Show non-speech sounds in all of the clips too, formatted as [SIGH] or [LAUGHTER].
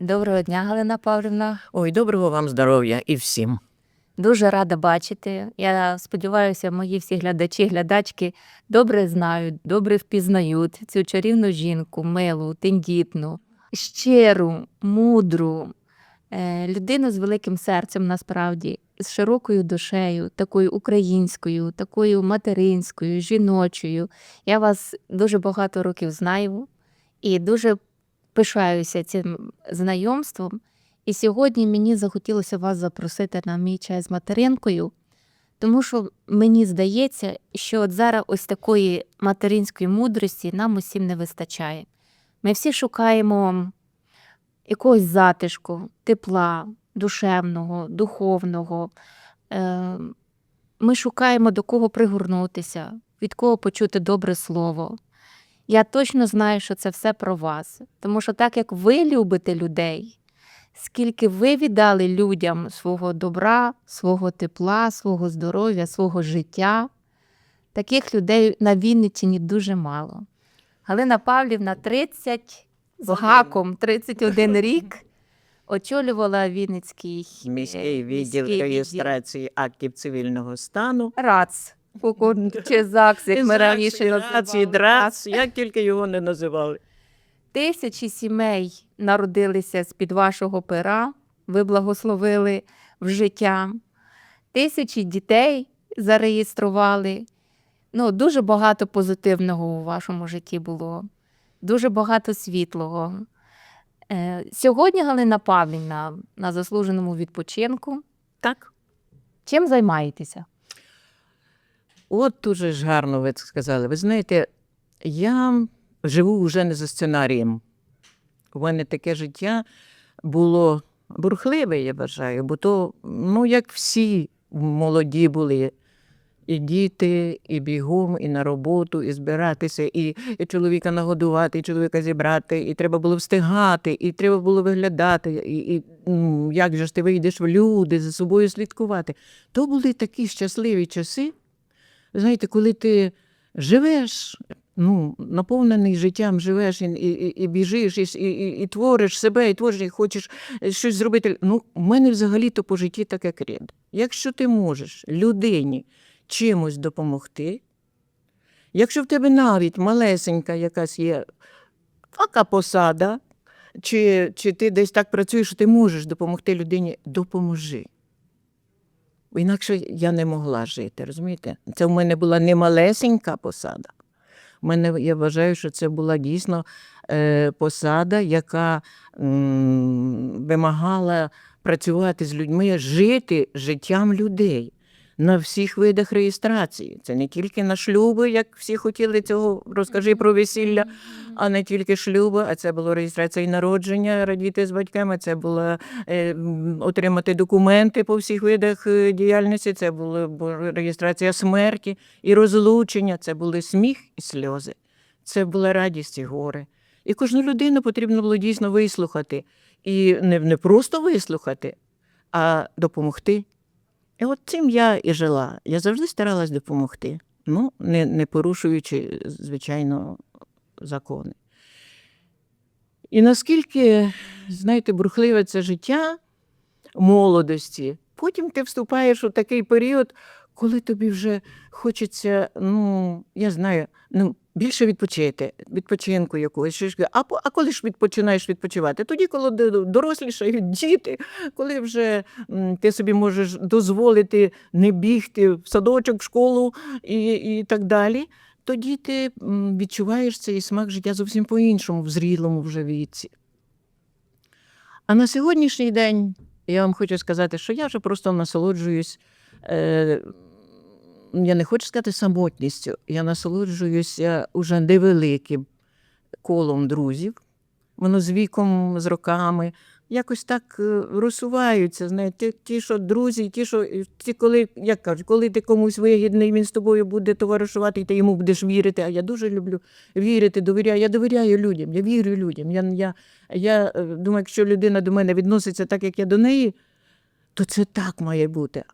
Доброго дня, Галина Павлівна. Ой, доброго вам здоров'я і всім. Дуже рада бачити. Я сподіваюся, мої всі глядачі, глядачки добре знають, добре впізнають цю чарівну жінку, милу, тендітну, щиру, мудру, е, людину з великим серцем насправді, з широкою душею, такою українською, такою материнською, жіночою. Я вас дуже багато років знаю і дуже пишаюся цим знайомством. І сьогодні мені захотілося вас запросити на мій чай з материнкою, тому що мені здається, що от зараз ось такої материнської мудрості нам усім не вистачає. Ми всі шукаємо якогось затишку, тепла, душевного, духовного. Е, Ми шукаємо до кого пригорнутися, від кого почути добре слово. Я точно знаю, що це все про вас, тому що так як ви любите людей, скільки ви віддали людям свого добра, свого тепла, свого здоров'я, свого життя, таких людей на Вінниччині дуже мало. Галина Павлівна 30 з гаком 31 [LAUGHS] рік очолювала Вінницький е, Міський відділ міський реєстрації актів цивільного стану. РАЦ. Чи [LAUGHS] ЗАГС, як ми раніше називали. ДРАЦ, як тільки його не називали. Тисячі сімей народилися з-під вашого пера, ви благословили в життя. Тисячі дітей зареєстрували. Ну, дуже багато позитивного у вашому житті було, дуже багато світлого. Е, Сьогодні Галина Павлівна на заслуженому відпочинку. Так. Чим займаєтеся? От дуже ж гарно ви сказали. Ви знаєте, я живу вже не за сценарієм. У мене таке життя було бурхливе, я вважаю, бо то, ну, як всі молоді були. І діти, і бігом, і на роботу, і збиратися, і, і чоловіка нагодувати, і чоловіка зібрати, і треба було встигати, і треба було виглядати, і, і м, як же ж ти вийдеш в люди, за собою слідкувати. То були такі щасливі часи, знаєте, коли ти живеш, ну, наповнений життям, живеш і, і, і біжиш, і, і, і твориш себе, і твориш, і хочеш щось зробити. Ну, у мене взагалі-то по житті таке кред. Якщо ти можеш людині чимось допомогти, якщо в тебе навіть малесенька якась є така посада, чи, чи ти десь так працюєш, що ти можеш допомогти людині, допоможи. Інакше я не могла жити, розумієте? Це в мене була не малесенька посада. В мене, я вважаю, що це була дійсно е, посада, яка м, вимагала працювати з людьми, жити життям людей на всіх видах реєстрації. Це не тільки на шлюби, як всі хотіли цього, розкажи про весілля, а не тільки шлюби, а це було реєстрація і народження, радіти з батьками, це було е, отримати документи по всіх видах е, діяльності, це була реєстрація смерті і розлучення, це були сміх і сльози, це була радість і горе. І кожну людину потрібно було дійсно вислухати. І не, не просто вислухати, а допомогти. І от цим я і жила. Я завжди старалась допомогти, ну, не, не порушуючи, звичайно, закони. І наскільки, знаєте, бурхливе це життя молодості, потім ти вступаєш у такий період, коли тобі вже хочеться, ну, я знаю, ну, більше відпочити, відпочинку якогось. А, а коли ж відпочинаєш відпочивати? Тоді, коли дорослішають діти, коли вже ти собі можеш дозволити не бігти в садочок, в школу і, і так далі, тоді ти відчуваєш цей смак життя зовсім по-іншому, в зрілому вже віці. А на сьогоднішній день я вам хочу сказати, що я вже просто насолоджуюсь. Е, я не хочу сказати самотністю, я насолоджуюся уже невеликим колом друзів. Воно з віком, з роками якось так е, розсуваються. Знаєте, ті, що друзі, ті, що ті, коли, як кажуть, коли ти комусь вигідний, він з тобою буде товаришувати, і ти йому будеш вірити. А я дуже люблю вірити, довіряю. Я довіряю людям, я вірю людям. Я, я, я е, думаю, якщо людина до мене відноситься так, як я до неї, то це так має бути.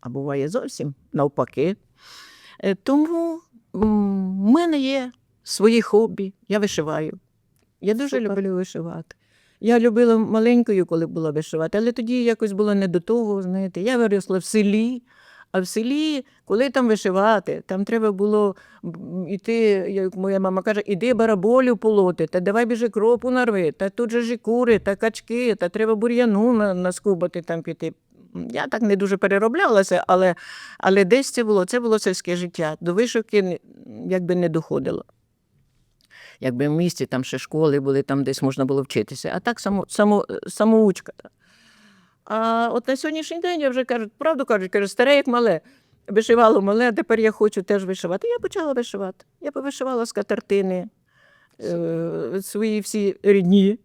А буває зовсім навпаки. Е, Тому в мене є свої хобі, я вишиваю. Я дуже Супер. люблю вишивати. Я любила маленькою, коли була вишивати, але тоді якось було не до того. Знаєте, я виросла в селі. А в селі, коли там вишивати, там треба було м, іти, як моя мама каже, іди бараболю полоти, та давай біжи кропу нарви, та тут же ж і кури, та качки, та треба бур'яну наскубати там піти. Я так не дуже перероблялася, але, але десь це було, це було сільське життя. До вишивки якби не доходило. Якби в місті там ще школи були, там десь можна було вчитися. А так само, само, самоучка. А от на сьогоднішній день я вже кажу, правду кажуть, кажу, старе як мале. Вишивало мале, а тепер я хочу теж вишивати. Я почала вишивати. Я повишивала скатертини, е, свої всі рідні,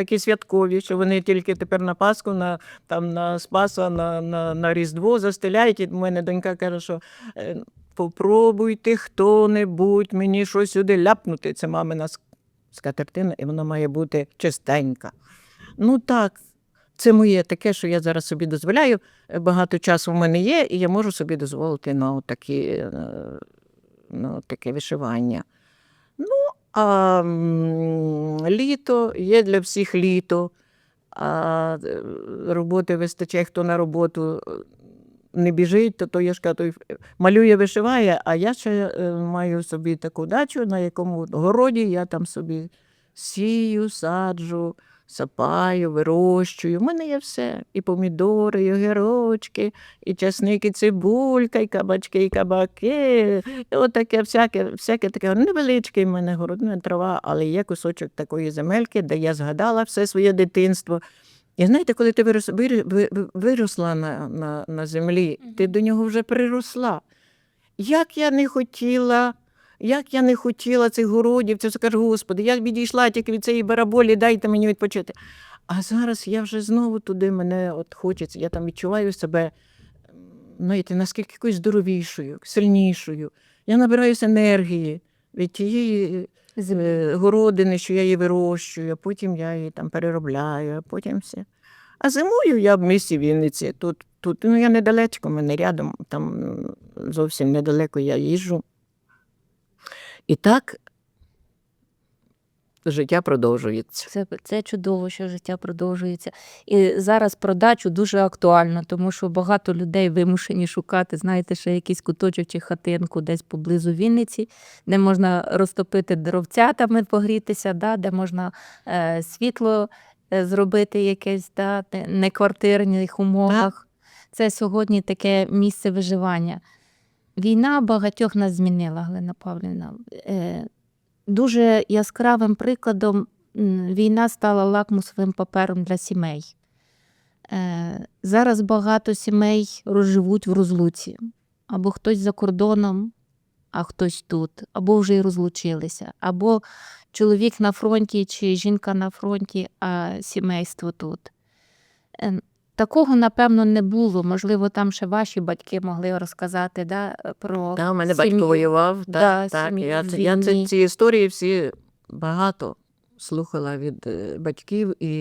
такі святкові, що вони тільки тепер на Пасху, на, там, на Спаса, на, на, на Різдво застеляють. І в мене донька каже, що е, попробуйте хто-небудь мені щось сюди ляпнути. Це мамина скатертина, і вона має бути чистенька. Ну так, це моє таке, що я зараз собі дозволяю. Багато часу в мене є, і я можу собі дозволити на е, таке вишивання. Ну, а літо є для всіх літо, а е, роботи вистачає, хто на роботу е, не біжить, то, то я ж кажу, малює, вишиває, а я ще е, маю собі таку дачу, на якому городі я там собі сію, саджу, сапаю, вирощую. У мене є все. І помідори, і огірочки, і часник, і цибулька, і кабачки, і кабаки. І от таке всяке, всяке таке невеличкий в мене город, не трава, але є кусочок такої земельки, де я згадала все своє дитинство. І знаєте, коли ти вирос, вир- ви- ви- виросла на, на, на землі, ти до нього вже приросла. Як я не хотіла, як я не хотіла цих городів, це кажу, Господи, я відійшла тільки від цієї бараболі, дайте мені відпочити. А зараз я вже знову туди мене от хочеться, я там відчуваю себе, знаєте, наскільки якоюсь здоровішою, сильнішою. Я набираюся енергії від тієї е, городини, що я її вирощую, а потім я її там переробляю, а потім все. А зимою я в місті Вінниці. Тут, тут ну, я недалечко, мене рядом, там зовсім недалеко я їжджу. І так життя продовжується. Це, це чудово, що життя продовжується. І зараз про дачу дуже актуально, тому що багато людей вимушені шукати, знаєте, ще якийсь куточок чи хатинку десь поблизу Вінниці, де можна розтопити дровцятами, погрітися, да, де можна е, світло е, зробити якесь, да, не- квартирних умовах. Це сьогодні таке місце виживання. Війна багатьох нас змінила, Галина Павлівна. Е, дуже яскравим прикладом війна стала лакмусовим папером для сімей. Е, зараз багато сімей розживуть в розлуці. Або хтось за кордоном, а хтось тут, або вже й розлучилися, або чоловік на фронті чи жінка на фронті, а сімейство тут. Такого, напевно, не було. Можливо, там ще ваші батьки могли розказати да, про Та, у мене сім'ю. батько воював. Да, Так, так, я, це- я це, ці історії всі багато слухала від е, батьків. І,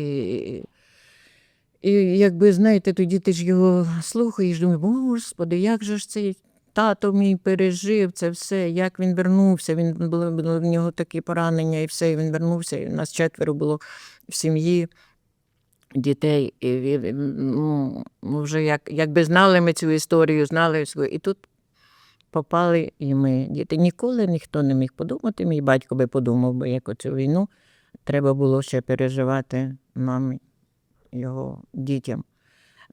і якби, знаєте, тоді ти ж його слухаєш, думаєш, господи, як же ж цей тато мій пережив це все, як він вернувся. Він було, було в нього такі поранення і все, і він вернувся. І нас четверо було в сім'ї. Дітей, і ну, вже як, якби знали ми цю історію, знали свою. І тут попали і ми. Діти ніколи ніхто не міг подумати. Мій батько би подумав би, як оцю війну треба було ще переживати нам, його дітям.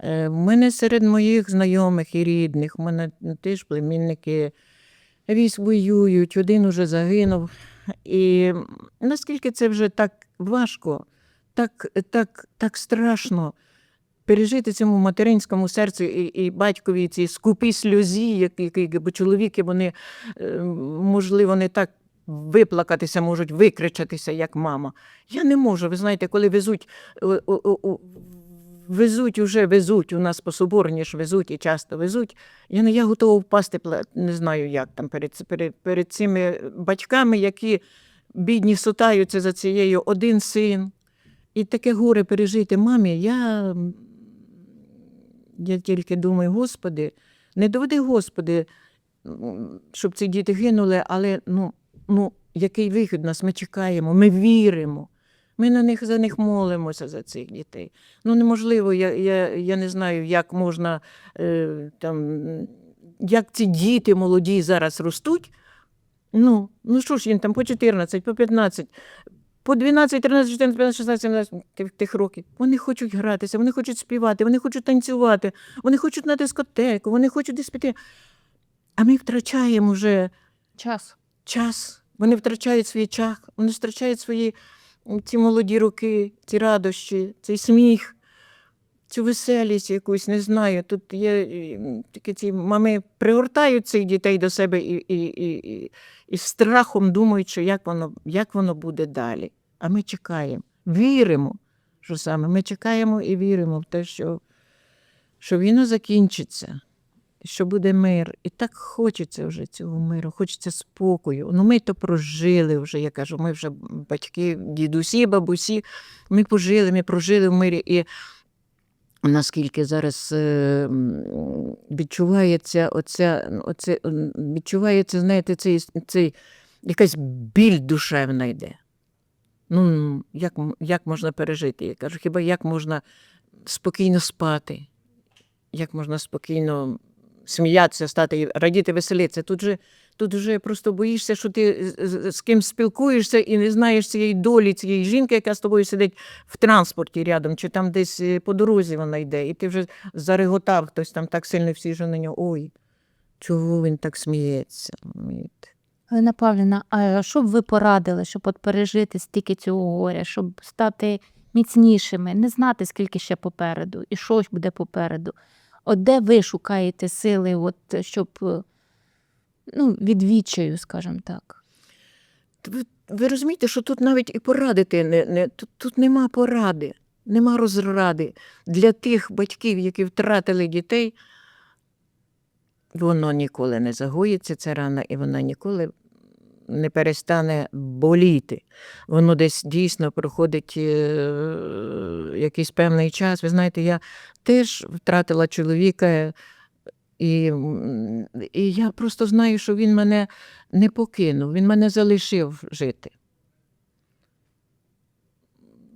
Е, В мене серед моїх знайомих і рідних, в мене теж племінники військ воюють, один уже загинув. І наскільки це вже так важко, так, так, так страшно пережити цьому материнському серцю і, і батькові ці скупі сльозі, які, бо чоловіки, вони, е, можливо, не так виплакатися можуть, викричатися, як мама. Я не можу. Ви знаєте, коли везуть, везуть, уже везуть, у нас по соборні ж везуть і часто везуть. Я не я готова впасти, не знаю як там перед, перед, перед цими батьками, які бідні сутаються за цією один син. І таке горе пережити мамі, я, я тільки думаю, Господи, не доведи, Господи, щоб ці діти гинули, але ну, ну, який вихід нас ми чекаємо, ми віримо. Ми на них за них молимося за цих дітей. Ну неможливо, я, я, я не знаю, як можна е, там, як ці діти молоді зараз ростуть. Ну, ну що ж їм там по 14, по 15, по 12, 13, 14, 15, 16, 17 тих, тих років. Вони хочуть гратися, вони хочуть співати, вони хочуть танцювати, вони хочуть на дискотеку, вони хочуть десь піти. А ми втрачаємо вже Час. час. Вони втрачають свій час, вони втрачають свої ці молоді роки, ці радощі, цей сміх, цю веселість якусь, не знаю. Тут є м, такі ці мами пригортають цих дітей до себе і, і, і, і, і страхом думають, що як воно, як воно буде далі. А ми чекаємо, віримо, що саме ми чекаємо і віримо в те, що, що війна закінчиться що буде мир. І так хочеться вже цього миру, хочеться спокою. Ну, ми то прожили вже, я кажу, ми вже батьки, дідусі, бабусі, ми пожили, ми прожили в мирі. І наскільки зараз е, відчувається оця, оце, відчувається, знаєте, цей, цей якась біль душевна йде. Ну, як, як можна пережити? Я кажу, хіба як можна спокійно спати? Як можна спокійно сміятися, стати, радіти, веселитися? Тут же, тут вже просто боїшся, що ти з- ким спілкуєшся і не знаєш цієї долі, цієї жінки, яка з тобою сидить в транспорті рядом, чи там десь е, по дорозі вона йде, і ти вже зареготав, хтось там так сильно всі вже на нього. Ой, чого він так сміється? Галина Павлівна, а що б ви порадили, щоб от пережити стільки цього горя, щоб стати міцнішими, не знати, скільки ще попереду, і що буде попереду? От де ви шукаєте сили, от, щоб е, ну, від відчаю, скажімо так? Ви, ви розумієте, що тут навіть і порадити не, не тут, тут нема поради, нема розради для тих батьків, які втратили дітей. Воно ніколи не загоїться, ця рана, і вона ніколи не перестане боліти. Воно десь дійсно проходить е, якийсь певний час. Ви знаєте, я теж втратила чоловіка, і, і я просто знаю, що він мене не покинув, він мене залишив жити.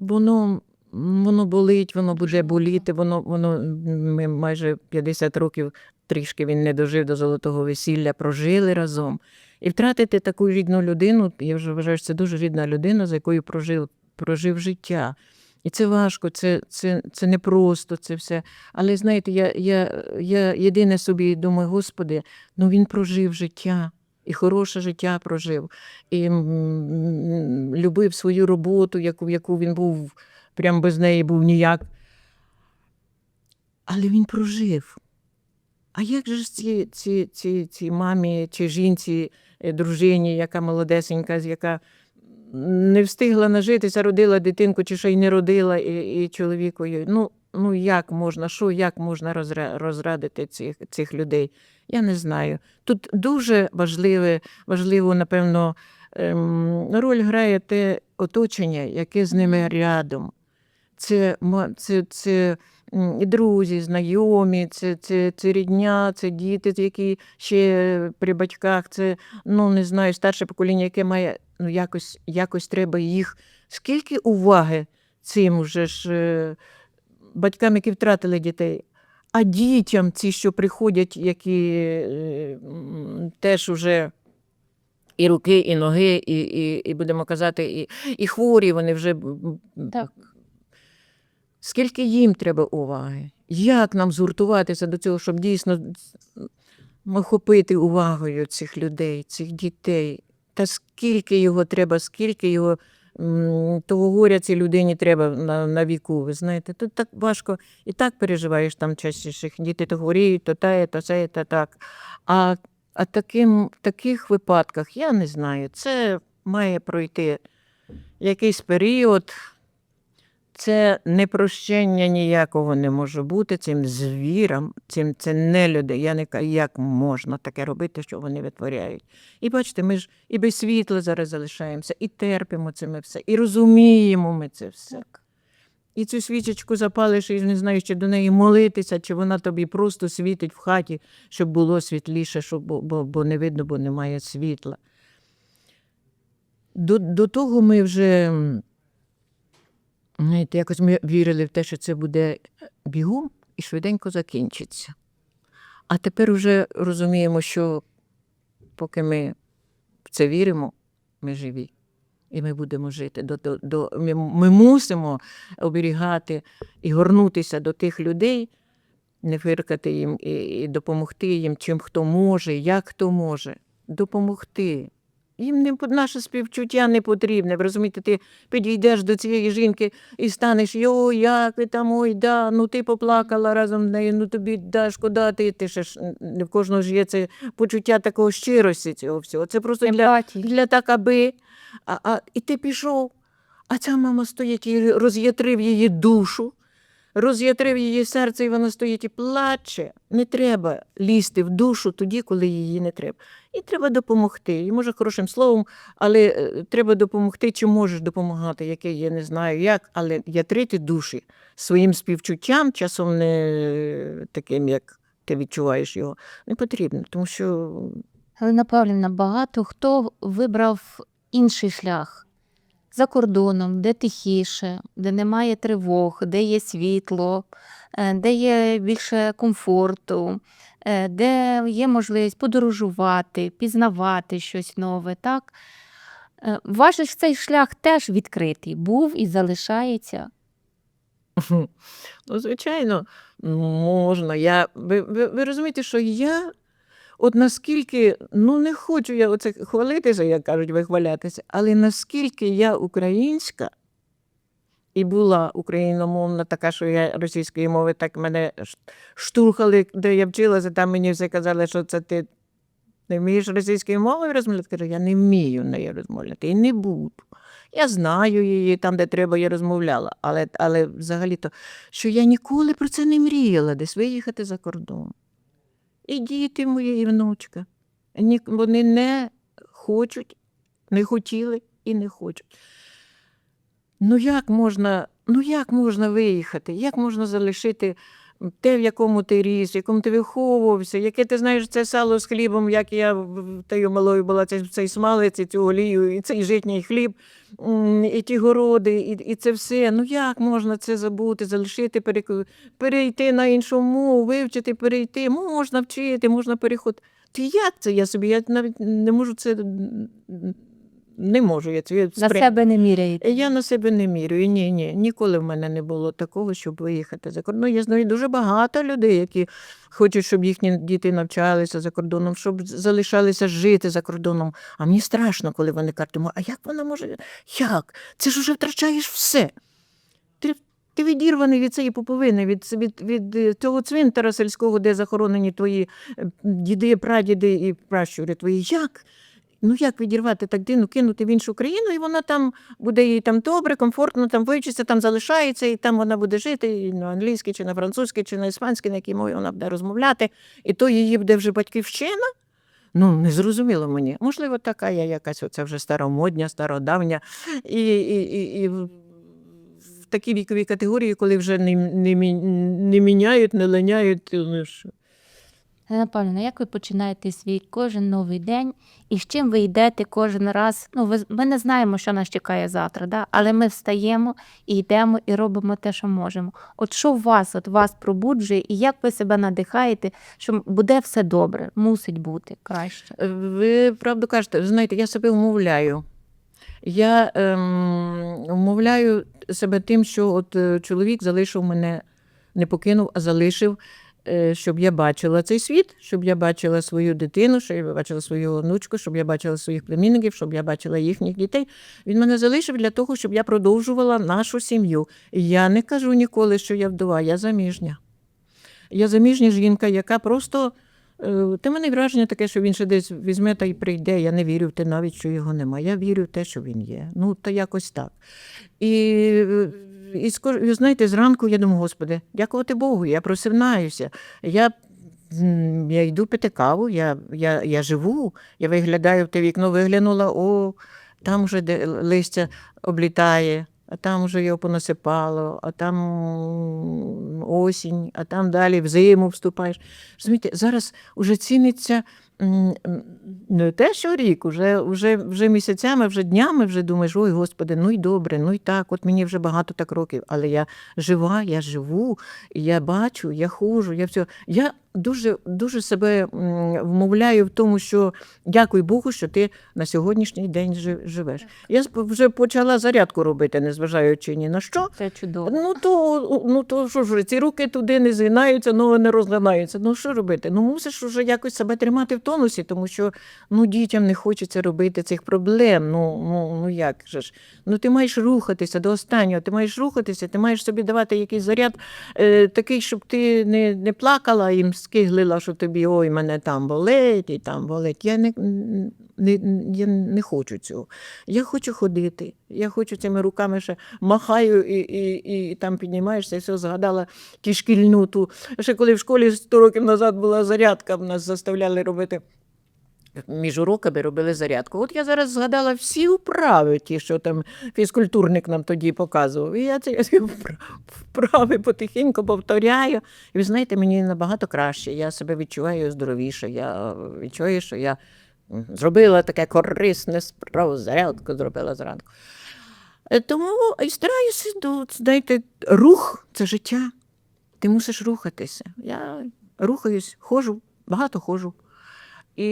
Воно, воно болить, воно буде боліти, воно, воно ми майже 50 років трішки він не дожив до золотого весілля, прожили разом. І втратити таку рідну людину, я вже вважаю, що це дуже рідна людина, з якою прожив, прожив життя. І це важко, це, це, це непросто, це все. Але знаєте, я, я, я єдине собі думаю, Господи, ну він прожив життя. І хороше життя прожив, і любив свою роботу, яку, яку він був, прям без неї був ніяк. Але він прожив. А як же ж ці, ці, ці, ці мамі чи жінці, е, дружині, яка молодесенька, яка не встигла нажитися, родила дитинку, чи ще й не родила, і, і чоловікові. Ну, ну як можна, що, як можна розра- розрадити цих, цих людей? Я не знаю. Тут дуже важливе, важливо, напевно, ем, роль грає те оточення, яке з ними рядом. Це, це, це і друзі, знайомі, це, це, це рідня, це діти, які ще при батьках, це, ну не знаю, старше покоління, яке має ну, якось, якось треба їх. Скільки уваги цим уже ж е, батькам, які втратили дітей, а дітям, ці, що приходять, які теж уже. І руки, і ноги, і, і, і будемо казати, і, і хворі вони вже Так. Скільки їм треба уваги? Як нам згуртуватися до цього, щоб дійсно охопити увагою цих людей, цих дітей? Та скільки його треба, скільки його того горя цій людині треба на, на віку, ви знаєте, тут так важко і так переживаєш там частіше. Діти то горіють, то те, то це, то так. А, а таким, в таких випадках я не знаю, це має пройти якийсь період. Це непрощення ніякого не може бути цим звірам, цим це не люди. Я не кажу, як можна таке робити, що вони витворяють. І бачите, ми ж і без світла зараз залишаємося, і терпимо це ми все, і розуміємо ми це все. Так. І цю свічечку запалиш, і не знаю, чи до неї молитися, чи вона тобі просто світить в хаті, щоб було світліше, щоб, бо, бо, бо не видно, бо немає світла. До, до того ми вже Знаєте, якось ми вірили в те, що це буде бігом і швиденько закінчиться. А тепер вже розуміємо, що поки ми в це віримо, ми живі. І ми будемо жити. До, до, до, ми, ми мусимо оберігати і горнутися до тих людей, не фиркати їм і, і допомогти їм, чим хто може, як хто може. Допомогти. Їм не, наше співчуття не потрібне. Ви розумієте, ти підійдеш до цієї жінки і станеш, йо, як ви там, ой, да, ну ти поплакала разом з нею, ну тобі да, шкода, ти, ти ще ж в кожного ж є це почуття такого щирості цього всього. Це просто для, для так, аби. А, а, і ти пішов, а ця мама стоїть і роз'ятрив її душу, роз'ятрив її серце, і вона стоїть і плаче. Не треба лізти в душу тоді, коли її не треба. І треба допомогти. І може хорошим словом, але е, треба допомогти, чи можеш допомагати, яке я не знаю як, але ятрити душі своїм співчуттям, часом не таким, як ти відчуваєш його, не потрібно, тому що Галина Павлівна, багато хто вибрав інший шлях за кордоном, де тихіше, де немає тривог, де є світло, е, де є більше комфорту, е, де є можливість подорожувати, пізнавати щось нове. Так? Е, Ваш цей шлях теж відкритий, був і залишається. Ну, звичайно, можна. Я, ви, ви, ви розумієте, що я, от наскільки, ну не хочу я оце хвалитися, як кажуть, вихвалятися, але наскільки я українська і була україномовна, така, що я російської мови, так мене штурхали, де я вчилася, там мені все казали, що це ти не вмієш російською мовою розмовляти. Кажу, я не вмію нею розмовляти і не буду. Я знаю її там, де треба, я розмовляла. Але, але взагалі-то, що я ніколи про це не мріяла, десь виїхати за кордон. І діти мої, і внучка. Вони не хочуть, не хотіли і не хочуть. Ну як можна, ну як можна виїхати? Як можна залишити те, в якому ти ріс, в якому ти виховувався, яке ти знаєш це сало з хлібом, як я тою малою була, цей, цей смалець, і цю олію, і цей житній хліб, і ті городи, і, і це все. Ну як можна це забути, залишити, переку- перейти на іншу мову, вивчити, перейти. Можна вчити, можна переходити. Ти як це я собі? Я навіть не можу це. Не можу я це На спри- себе не міряєте. я на себе не мірюю. Ні, ні. Ніколи в мене не було такого, щоб виїхати за кордон. Ну, я знаю дуже багато людей, які хочуть, щоб їхні діти навчалися за кордоном, щоб залишалися жити за кордоном. А мені страшно, коли вони кажуть, «Ма, а як вона може? Як? Це ж уже втрачаєш все. Ти, ти відірваний від цієї поповини, від, від, від е, того цвинтара сільського, де захоронені твої е, діди, прадіди і пращури твої. Як? Ну як відірвати так дину, кинути в іншу країну, і вона там буде їй там добре, комфортно, там вивчиться, там залишається, і там вона буде жити і на англійській, чи на французькій, чи на іспанській, на якій мові вона буде розмовляти, і то її буде вже батьківщина. Ну, не зрозуміло мені. Можливо, така я якась оце вже старомодня, стародавня. І, і, і, і в в такій віковій категорії, коли вже не, не, не міняють, не линяють. Ну, що. Галина як ви починаєте свій кожен новий день і з чим ви йдете кожен раз? Ну, ви, ми не знаємо, що нас чекає завтра, да? але ми встаємо і йдемо і робимо те, що можемо. От що вас, от вас пробуджує, і як ви себе надихаєте, що буде все добре, мусить бути краще. Ви правду кажете, знаєте, я себе вмовляю. Я ем, вмовляю себе тим, що от е, чоловік залишив мене, не покинув, а залишив, е, щоб я бачила цей світ, щоб я бачила свою дитину, щоб я бачила свою онучку, щоб я бачила своїх племінників, щоб я бачила їхніх дітей. Він мене залишив для того, щоб я продовжувала нашу сім'ю. І я не кажу ніколи, що я вдова, я заміжня. Я заміжня жінка, яка просто. е, Та мене враження таке, що він ще десь візьме та й прийде. Я не вірю в те навіть, що його немає. Я вірю в те, що він є. Ну, та якось так. І, е, і скор- знаєте, зранку я думаю, Господи, дякувати Богу, я просинаюся. Я, я йду пити каву, я, я, я живу, я виглядаю в те вікно, виглянула, о, там вже де листя облітає, а там вже його понасипало, а там осінь, а там далі в зиму вступаєш. Розумієте, зараз уже ціниться не те, що рік, уже, вже, вже місяцями, вже днями вже думаєш, ой, Господи, ну й добре, ну й так, от мені вже багато так років, але я жива, я живу, я бачу, я ходжу, я все. Я дуже, дуже себе вмовляю в тому, що дякуй Богу, що ти на сьогоднішній день живеш. Я вже почала зарядку робити, незважаючи ні на що. Це чудово. Ну то, ну то що ж, ці руки туди не згинаються, ноги не розгинаються. Ну що робити? Ну мусиш вже якось себе тримати в тонусі, тому що ну, дітям не хочеться робити цих проблем. Ну, ну, ну як же ж? Ну ти маєш рухатися до останнього, ти маєш рухатися, ти маєш собі давати якийсь заряд е, такий, щоб ти не, не плакала і скиглила, що тобі ой, мене там болить і там болить. Я не, не, я не хочу цього. Я хочу ходити. Я хочу цими руками ще махаю і, і, і там піднімаєшся, і все згадала ті шкільну ту. Ще коли в школі 100 років назад була зарядка, нас заставляли робити. Між уроками робили зарядку. От я зараз згадала всі вправи, ті, що там фізкультурник нам тоді показував. І я ці вправи потихеньку повторяю. І ви знаєте, мені набагато краще. Я себе відчуваю здоровіше. Я відчуваю, що я зробила таке корисне справу, зарядку зробила зранку. Е, Тому і стараюся, ну, знаєте, рух це життя. Ти мусиш рухатися. Я рухаюсь, ходжу, багато ходжу. І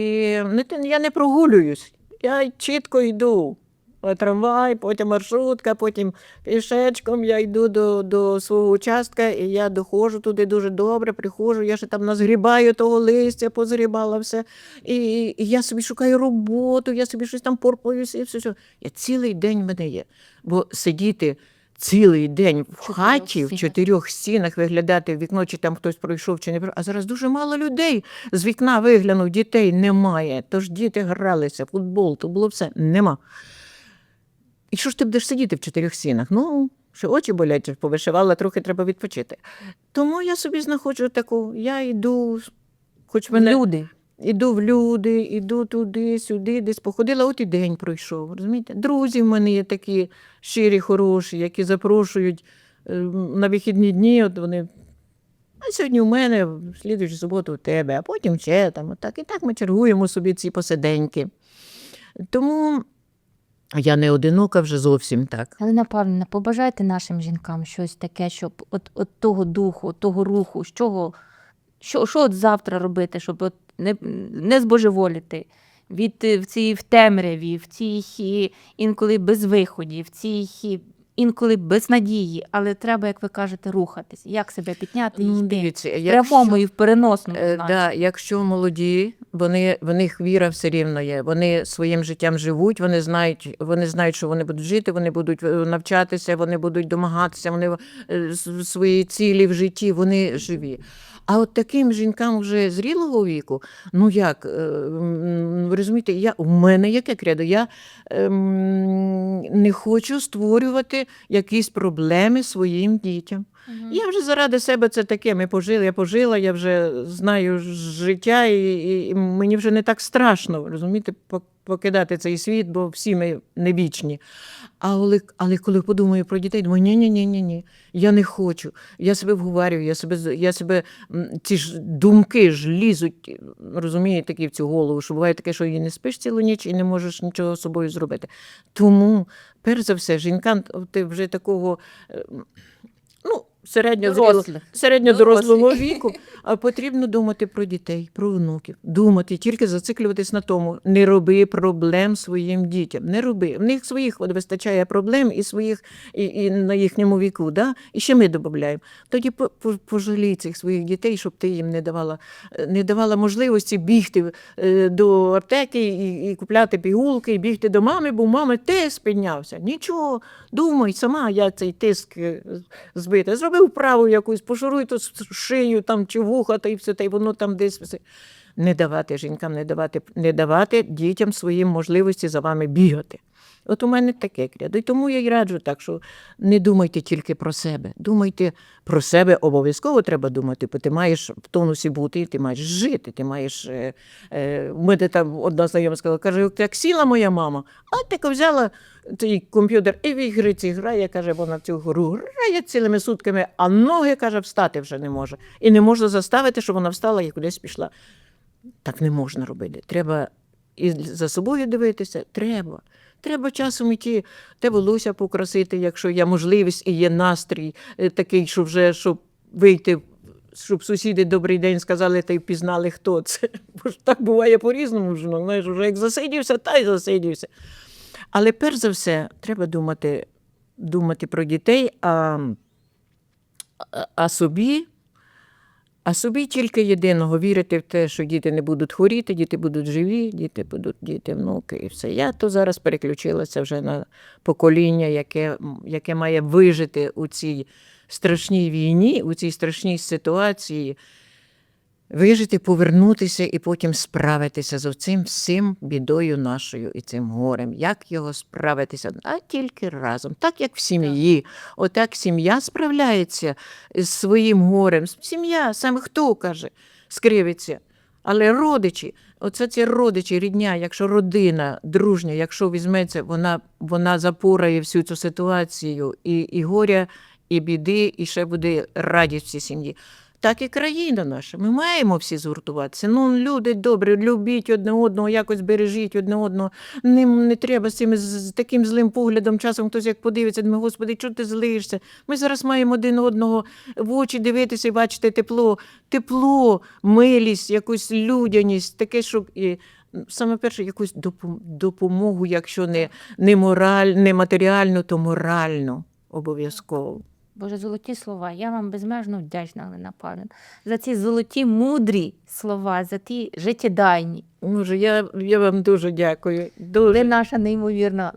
я не прогулююсь, я чітко йду. Е, Трамвай, потім маршрутка, потім пішечком я йду до, до свого участка, і я доходжу туди дуже добре, приходжу, я ще там назгрібаю того листя, позгрібала все. І, і я собі шукаю роботу, я собі щось там порпаюся і все. все. Я цілий день в мене є. Бо сидіти цілий день в чотирьох хаті, в чотирьох стінах, виглядати в вікно, чи там хтось пройшов, чи не пройшов. А зараз дуже мало людей з вікна виглянув, дітей немає. Тож діти гралися, футбол, то було все. Нема. І що ж ти будеш сидіти в чотирьох стінах? Ну, що очі болять, повишивала, трохи треба відпочити. Тому я собі знаходжу таку, я йду, хоч мене Люди. Іду в люди, іду туди, сюди, десь походила, от і день пройшов. Розумієте? Друзі в мене є такі щирі, хороші, які запрошують е, на вихідні дні. От вони. А сьогодні у мене, в слідуючу суботу у тебе, а потім ще там. Отак. І так ми чергуємо собі ці посиденьки. Тому я не одинока вже зовсім так. Галина Павлівна, побажайте нашим жінкам щось таке, щоб от, от того духу, того руху, з чого, що, що от завтра робити, щоб от не, не збожеволіти від е, в цій в темряві, в цій інколи безвиході, в цій інколи безнадії, але треба, як ви кажете, рухатись. Як себе підняти і Ну, йти. дивіться, В якщо- прямому і в переносному. Е. Да, якщо молоді, вони, в них віра все рівно є. Вони своїм життям живуть, вони знають, вони знають, що вони будуть жити, вони будуть е, навчатися, вони будуть домагатися, вони е, свої цілі в житті, вони живі. А от таким жінкам вже зрілого віку, ну як, е, ви розумієте, я, в мене яке кредо, я ем, не хочу створювати якісь проблеми своїм дітям. Мгм. Я вже заради себе це таке. Ми пожили, я пожила, я вже знаю життя, і, і, мені вже не так страшно розумієте, покидати цей світ, бо всі ми не вічні. Але, але коли подумаю про дітей, думаю, ні, ні, ні, ні, я не хочу. Я себе вговорюю, я себе, я себе ці ж думки ж лізуть, розумієте, такі в цю голову, що буває таке, що і не спиш цілу ніч і не можеш нічого з собою зробити. Тому, перш за все, жінкам ти вже такого. Середньо Дорослих. середньодорослого віку, а потрібно думати про дітей, про внуків. Думати, тільки зациклюватись на тому. Не роби проблем своїм дітям. Не роби. В них своїх от вистачає проблем і своїх, і, і на їхньому віку. Да? І ще ми додаємо. Тоді по- по- пожалій цих своїх дітей, щоб ти їм не давала, не давала можливості бігти е, до аптеки і, і купляти пігулки, і бігти до мами, бо у мами тиск піднявся. Нічого, думай сама, як цей тиск е, збити. Зроби вправу якусь, пошуруй ту шию там, чи вуха, та й все, та й воно там десь. все. Не давати жінкам, не давати, не давати дітям своїм можливості за вами бігати. От у мене таке кредо. І тому я й раджу так, що не думайте тільки про себе. Думайте про себе обов'язково треба думати, бо ти маєш в тонусі бути, ти маєш жити, ти маєш. Е, е, у мене там одна знайома сказала, каже, як сіла моя мама, а така взяла цей комп'ютер і в ігри ці грає, каже, вона в цю гру грає цілими сутками, а ноги, каже, встати вже не може. І не можна заставити, щоб вона встала і кудись пішла. Так не можна робити. Треба і за собою дивитися. Треба. Треба часом іти, те волосся покрасити, якщо є можливість і є настрій е, такий, що вже щоб вийти, щоб сусіди добрий день сказали та й впізнали, хто це. [LAUGHS] Бо ж так буває по-різному. Знаєш, вже як засидівся, та й засидівся. Але перш за все, треба думати, думати про дітей, а- а собі. А собі тільки єдиного вірити в те, що діти не будуть хворіти, діти будуть живі, діти будуть діти, внуки і все. Я то зараз переключилася вже на покоління, яке, яке має вижити у цій страшній війні, у цій страшній ситуації, вижити, повернутися і потім справитися з цим всім бідою нашою і цим горем. Як його справитися? А тільки разом, так як в сім'ї. Отак сім'я справляється з своїм горем. Сім'я, саме хто каже, скривиться. Але родичі, оце ці родичі, рідня, якщо родина дружня, якщо візьметься, вона, вона запорає всю цю ситуацію і, і горя, і біди, і ще буде радість всій сім'ї. Так і країна наша. Ми маємо всі згуртуватися. Ну, люди добрі, любіть одне одного, якось бережіть одне одного. Не, не треба з цим з таким злим поглядом. Часом хтось як подивиться, думає, господи, чого ти злишся? Ми зараз маємо один одного в очі дивитися і бачити тепло, тепло, милість, якусь людяність, таке, щоб і. Саме перше, якусь допомогу, якщо не, не мораль, не матеріальну, то моральну обов'язково. Боже, золоті слова. Я вам безмежно вдячна, Галина Павлівна, за ці золоті мудрі слова, за ті життєдайні. Може, я, я вам дуже дякую. Дуже. Ви наша неймовірна